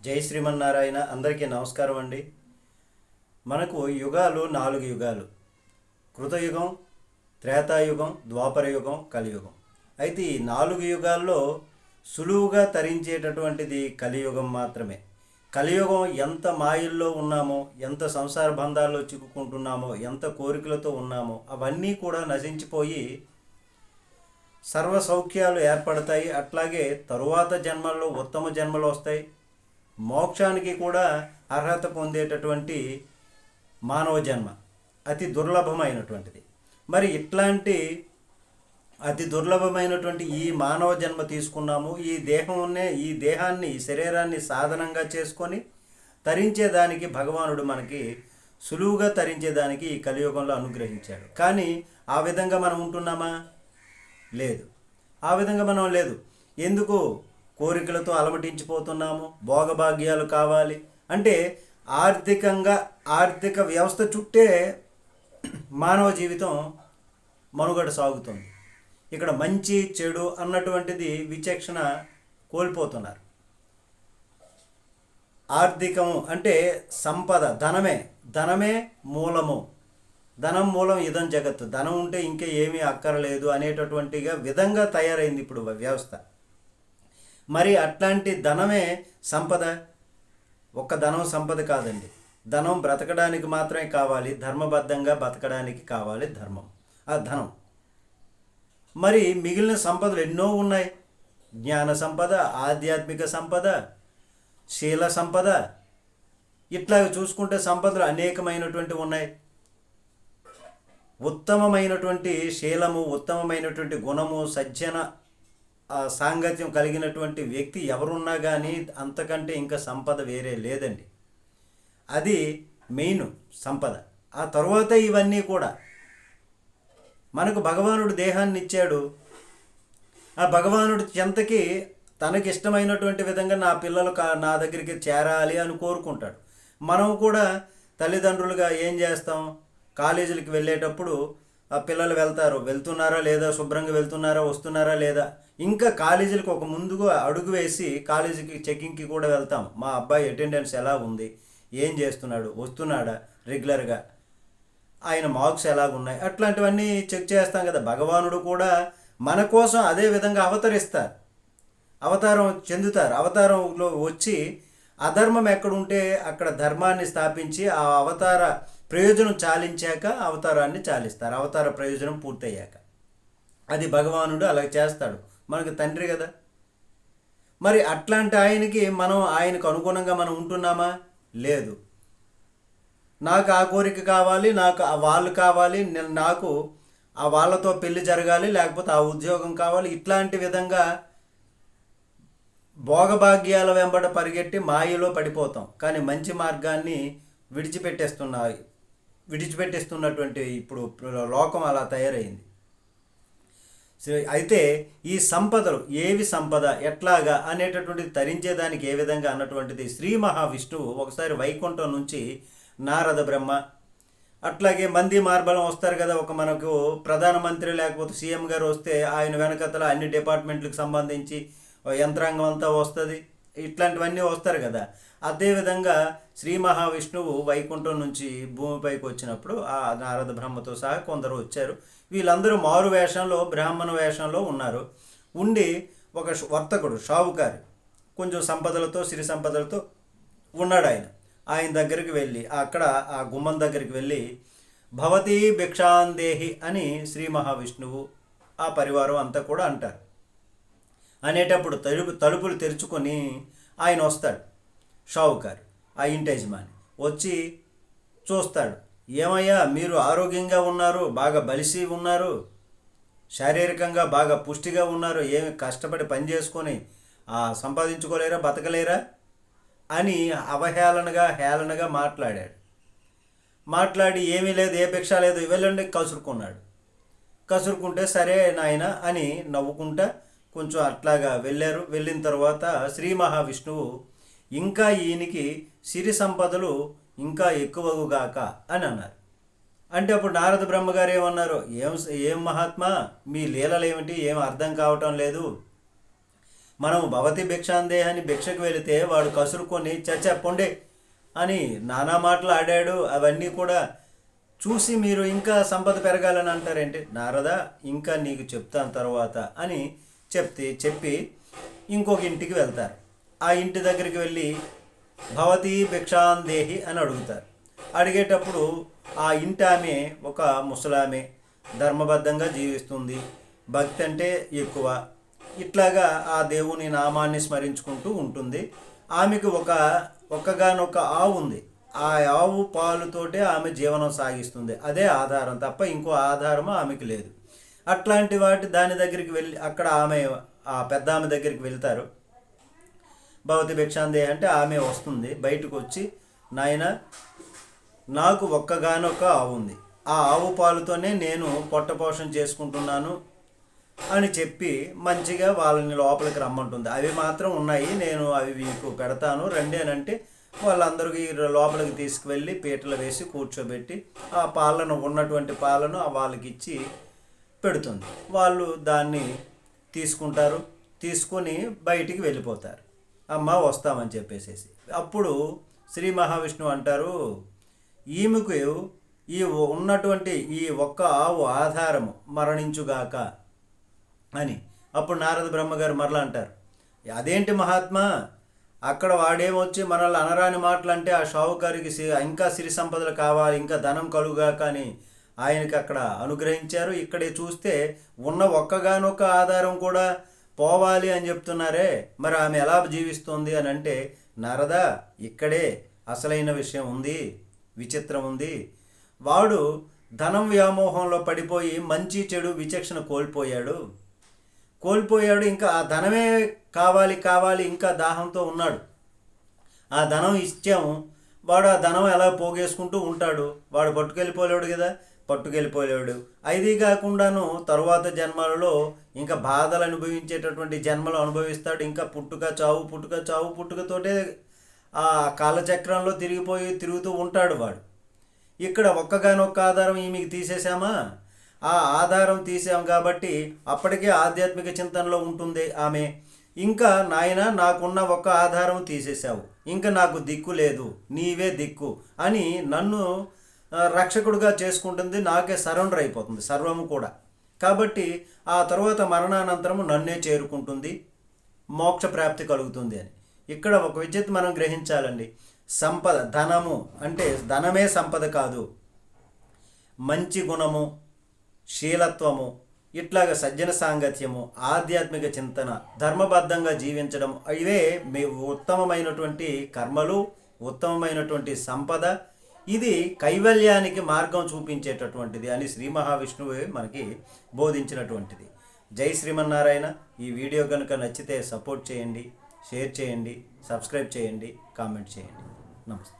జై శ్రీమన్నారాయణ అందరికీ నమస్కారం అండి. మనకు యుగాలు నాలుగు యుగాలు. కృతయుగం త్రేతాయుగం ద్వాపర యుగం కలియుగం. అయితే ఈ నాలుగు యుగాల్లో సులువుగా తరించేటటువంటిది కలియుగం మాత్రమే. కలియుగం ఎంత మాయల్లో ఉన్నామో ఎంత సంసార బంధాల్లో చిక్కుకుంటున్నామో ఎంత కోరికలతో ఉన్నామో అవన్నీ కూడా నశించిపోయి సర్వ సౌఖ్యాలు ఏర్పడతాయి. అట్లాగే తరువాత జన్మల్లో ఉత్తమ జన్మలు వస్తాయి. మోక్షానికి కూడా అర్హత పొందేటటువంటి మానవ జన్మ. అతి దుర్లభమైనటువంటిది. మరి ఇట్లాంటి అతి దుర్లభమైనటువంటి ఈ మానవ జన్మ తీసుకున్నాము. ఈ దేహంనే ఈ దేహాన్ని ఈ శరీరాన్ని సాధనంగా చేసుకొని తరించేదానికి భగవానుడు మనకి సులువుగా తరించేదానికి ఈ కలియుగంలో అనుగ్రహించాడు. కానీ ఆ విధంగా మనం ఉంటున్నామా? లేదు. ఆ విధంగా మనం లేదు. ఎందుకు? కోరికలతో అలమటించిపోతున్నాము భోగభాగ్యాలు కావాలి. అంటే ఆర్థికంగా ఆర్థిక వ్యవస్థ చుట్టే మానవ జీవితం మనుగడ సాగుతుంది. ఇక్కడ మంచి చెడు అన్నటువంటిది విచక్షణ కోల్పోతున్నారు. ఆర్థికము అంటే సంపద ధనమే. ధనమే మూలము. ధనం మూలం ఇదం జగత్తు. ధనం ఉంటే ఇంకా ఏమీ అక్కరలేదు అనేటటువంటిగా విధంగా తయారైంది ఇప్పుడు వ్యవస్థ. మరి అట్లాంటి ధనమే సంపద? ఒక్క ధనం సంపద కాదండి. ధనం బ్రతకడానికి మాత్రమే కావాలి ధర్మబద్ధంగా బతకడానికి కావాలి ధర్మం ఆ ధనం. మరి మిగిలిన సంపదలు ఎన్నో ఉన్నాయి. జ్ఞాన సంపద ఆధ్యాత్మిక సంపద శీల సంపద. ఇట్లా చూసుకుంటే సంపదలు అనేకమైనటువంటి ఉన్నాయి. ఉత్తమమైనటువంటి శీలము ఉత్తమమైనటువంటి గుణము సజ్జన సాంగత్యం కలిగినటువంటి వ్యక్తి ఎవరున్నా కానీ అంతకంటే ఇంకా సంపద వేరే లేదండి. అది మెయిన్ సంపద. ఆ తర్వాత ఇవన్నీ కూడా. మనకు భగవానుడు దేహాన్ని ఇచ్చాడు. ఆ భగవానుడి చెంతకి తనకి ఇష్టమైనటువంటి విధంగా నా పిల్లలు కా నా దగ్గరికి చేరాలి అని కోరుకుంటాడు. మనం కూడా తల్లిదండ్రులుగా ఏం చేస్తాం? కాలేజీలకు వెళ్ళేటప్పుడు ఆ పిల్లలు వెళ్తారు. వెళ్తున్నారా లేదా? శుభ్రంగా వెళ్తున్నారా? వస్తున్నారా లేదా? ఇంకా కాలేజీలకు ఒక ముందుగా అడుగు వేసి కాలేజీకి చెకింగ్కి కూడా వెళ్తాం. మా అబ్బాయి అటెండెన్స్ ఎలా ఉంది? ఏం చేస్తున్నాడు? వస్తున్నాడా రెగ్యులర్గా? ఆయన మార్క్స్ ఎలాగున్నాయి అట్లాంటివన్నీ చెక్ చేస్తాం కదా. భగవానుడు కూడా మన కోసం అదే విధంగా అవతరిస్తారు. అవతారం చెందుతారు. అవతారంలో వచ్చి అధర్మం ఎక్కడుంటే అక్కడ ధర్మాన్ని స్థాపించి ఆ అవతార ప్రయోజనం చాలించాక అవతారాన్ని చాలిస్తారు. అవతార ప్రయోజనం పూర్తయ్యాక. అది భగవానుడు అలా చేస్తాడు. మనకు తండ్రి కదా. మరి అట్లాంటి ఆయనకి మనం ఆయనకు అనుగుణంగా మనం ఉంటున్నామా? లేదు. నాకు ఆ కోరిక కావాలి నాకు ఆ వాళ్ళు కావాలి నేను నాకు ఆ వాళ్ళతో పెళ్ళి జరగాలి లేకపోతే ఆ ఉద్యోగం కావాలి. ఇట్లాంటి విధంగా భోగభాగ్యాల వెంబడ పరిగెట్టి మాయలో పడిపోతాం. కానీ మంచి మార్గాన్ని విడిచిపెట్టేస్తున్నాయి. విడిచిపెట్టేస్తున్నటువంటి ఇప్పుడు లోకం అలా తయారైంది. అయితే ఈ సంపదలు ఏవి సంపద ఎట్లాగా అనేటటువంటిది తరించేదానికి ఏ విధంగా అన్నటువంటిది శ్రీ మహావిష్ణువు ఒకసారి వైకుంఠం నుంచి నారద బ్రహ్మ అట్లాగే మంది మార్బలం వస్తారు కదా ఒక మనకు ప్రధానమంత్రి లేకపోతే సీఎం గారు వస్తే ఆయన వెనకతల అన్ని డిపార్ట్మెంట్లకు సంబంధించి యంత్రాంగం అంతా వస్తుంది. ఇట్లాంటివన్నీ వస్తారు కదా. అదేవిధంగా శ్రీ మహావిష్ణువు వైకుంఠం నుంచి భూమిపైకి వచ్చినప్పుడు ఆ నారద బ్రహ్మతో సహా కొందరు వచ్చారు. వీళ్ళందరూ మారు వేషంలో బ్రాహ్మణ వేషంలో ఉన్నారు. ఉండి ఒక వర్తకుడు షావుకారి కొంచెం సంపదలతో సిరి సంపదలతో ఉన్నాడు ఆయన. ఆయన దగ్గరికి వెళ్ళి అక్కడ ఆ గుమ్మం దగ్గరికి వెళ్ళి భవతీ భిక్షాందేహి అని శ్రీ మహావిష్ణువు ఆ పరివారం అంతా కూడా అంటారు. అనేటప్పుడు తలుపు తలుపులు తెరుచుకొని ఆయన వస్తాడు. షావుకారు ఆ ఇంటి యజమాని వచ్చి చూస్తాడు. ఏమయ్యా మీరు ఆరోగ్యంగా ఉన్నారు బాగా బలిసి ఉన్నారు శారీరకంగా బాగా పుష్టిగా ఉన్నారు ఏమి కష్టపడి పని చేసుకొని సంపాదించుకోలేరా బతకలేరా అని అవహేళనగా హేళనగా మాట్లాడాడు. మాట్లాడి ఏమీ లేదు ఏ భిక్ష లేదు వెళ్ళండి కసురుకున్నాడు. కసురుకుంటే సరే నాయన అని నవ్వుకుంటా కొంచెం అట్లాగా వెళ్ళారు. వెళ్ళిన తర్వాత శ్రీ మహావిష్ణువు ఇంకా ఈయనకి సిరి సంపదలు ఇంకా ఎక్కువగాక అని అన్నారు. అంటే అప్పుడు నారద బ్రహ్మగారు ఏమన్నారు? ఏం ఏం మహాత్మా మీ లీలలు ఏమిటి? ఏం అర్థం కావటం లేదు. మనం భవతి భిక్షాందేహాన్ని భిక్షకు వెళితే వాడు కసురుకొని చచ్చ పొండే అని నానా మాటలు ఆడాడు. అవన్నీ కూడా చూసి మీరు ఇంకా సంపద పెరగాలని అంటారేంటి? నారద ఇంకా నీకు చెప్తాను తర్వాత అని చెప్తే చెప్పి ఇంకొక ఇంటికి వెళ్తారు. ఆ ఇంటి దగ్గరికి వెళ్ళి భవతి భిక్షాందేహి అని అడుగుతారు. అడిగేటప్పుడు ఆ ఇంటి ఆమె ఒక ముసలామె ధర్మబద్ధంగా జీవిస్తుంది భక్తి అంటే ఎక్కువ. ఇట్లాగా ఆ దేవుని నామాన్ని స్మరించుకుంటూ ఉంటుంది. ఆమెకు ఒక ఒక్కగానొక ఆవు ఉంది. ఆ ఆవు పాలుతోటే ఆమె జీవనం సాగిస్తుంది. అదే ఆధారం తప్ప ఇంకో ఆధారము ఆమెకు లేదు. అట్లాంటి వాటి దాని దగ్గరికి వెళ్ళి అక్కడ ఆమె ఆ పెద్ద ఆమె దగ్గరికి వెళ్తారు. భవతి భిక్షాందే అంటే ఆమె వస్తుంది బయటకు వచ్చి నాయన నాకు ఒక్కగానొక్క ఆవు ఉంది. ఆ ఆవు పాలుతోనే నేను పొట్టపోషణ చేసుకుంటున్నాను అని చెప్పి మంచిగా వాళ్ళని లోపలికి రమ్మంటుంది. అవి మాత్రం ఉన్నాయి నేను అవి మీకు పెడతాను రండి అని అంటే వాళ్ళందరికీ లోపలికి తీసుకువెళ్ళి పీటలు వేసి కూర్చోబెట్టి ఆ పాలను ఉన్నటువంటి పాలను వాళ్ళకి ఇచ్చి పెడుతుంది. వాళ్ళు దాన్ని తీసుకుంటారు తీసుకొని బయటికి వెళ్ళిపోతారు. అమ్మ వస్తామని చెప్పేసేసి. అప్పుడు శ్రీ మహావిష్ణువు అంటారు ఈమెకు ఈ ఉన్నటువంటి ఈ ఒక్క ఆవు ఆధారము మరణించుగాక అని. అప్పుడు నారద బ్రహ్మగారు మరలా అంటారు అదేంటి మహాత్మా? అక్కడ వాడేమొచ్చి మనల్ని అనరాని మాటలు అంటే ఆ షావుకారికి సి- ఇంకా సిరి సంపదలు కావాలి ఇంకా ధనం కలుగాక అని ఆయనకి అక్కడ అనుగ్రహించారు. ఇక్కడే చూస్తే ఉన్న ఒక్కగానొక్క ఆధారం కూడా పోవాలి అని చెప్తున్నారే. మరి ఆమె ఎలా జీవిస్తుంది అని అంటే నారదా ఇక్కడే అసలైన విషయం ఉంది విచిత్రం ఉంది. వాడు ధనం వ్యామోహంలో పడిపోయి మంచి చెడు విచక్షణ కోల్పోయాడు. కోల్పోయాడు ఇంకా ఆ ధనమే కావాలి కావాలి ఇంకా దాహంతో ఉన్నాడు. ఆ ధనం ఇచ్చాము వాడు ఆ ధనం ఎలా పోగేసుకుంటూ ఉంటాడు? వాడు పట్టుకెళ్ళిపోలేడు కదా. పట్టుకెళ్ళిపోలేడు. అది కాకుండాను తరువాత జన్మలలో ఇంకా బాధలు అనుభవించేటటువంటి జన్మలు అనుభవిస్తాడు. ఇంకా పుట్టుక చావు పుట్టుక చావు పుట్టుకతోటే ఆ కాలచక్రంలో తిరిగిపోయి తిరుగుతూ ఉంటాడు వాడు. ఇక్కడ ఒక్కగానొక్క ఆధారం ఈమెకి తీసేసామా ఆ ఆధారం తీసాం కాబట్టి అప్పటికే ఆధ్యాత్మిక చింతనలో ఉంటుంది ఆమె. ఇంకా నాయన నాకున్న ఒక్క ఆధారం తీసేశావు. ఇంకా నాకు దిక్కు లేదు. నీవే దిక్కు అని నన్ను రక్షకుడుగా చేసుకుంటుంది నాకే సరెండర్ అయిపోతుంది సర్వము కూడా. కాబట్టి ఆ తర్వాత మరణానంతరము నన్నే చేరుకుంటుంది మోక్ష ప్రాప్తి కలుగుతుంది అని. ఇక్కడ ఒక విద్యుత్ మనం గ్రహించాలండి. సంపద ధనము అంటే ధనమే సంపద కాదు. మంచి గుణము శీలత్వము ఇట్లాగ సజ్జన సాంగత్యము ఆధ్యాత్మిక చింతన ధర్మబద్ధంగా జీవించడం ఇవే మీ ఉత్తమమైనటువంటి కర్మలు ఉత్తమమైనటువంటి సంపద ఇది కైవల్యానికి మార్గం చూపించేటటువంటిది అని శ్రీ మహావిష్ణువే మనకి బోధించినటువంటిది. జై శ్రీమన్నారాయణ. ఈ వీడియో కనుక నచ్చితే సపోర్ట్ చేయండి షేర్ చేయండి సబ్స్క్రైబ్ చేయండి కామెంట్ చేయండి. నమస్తే.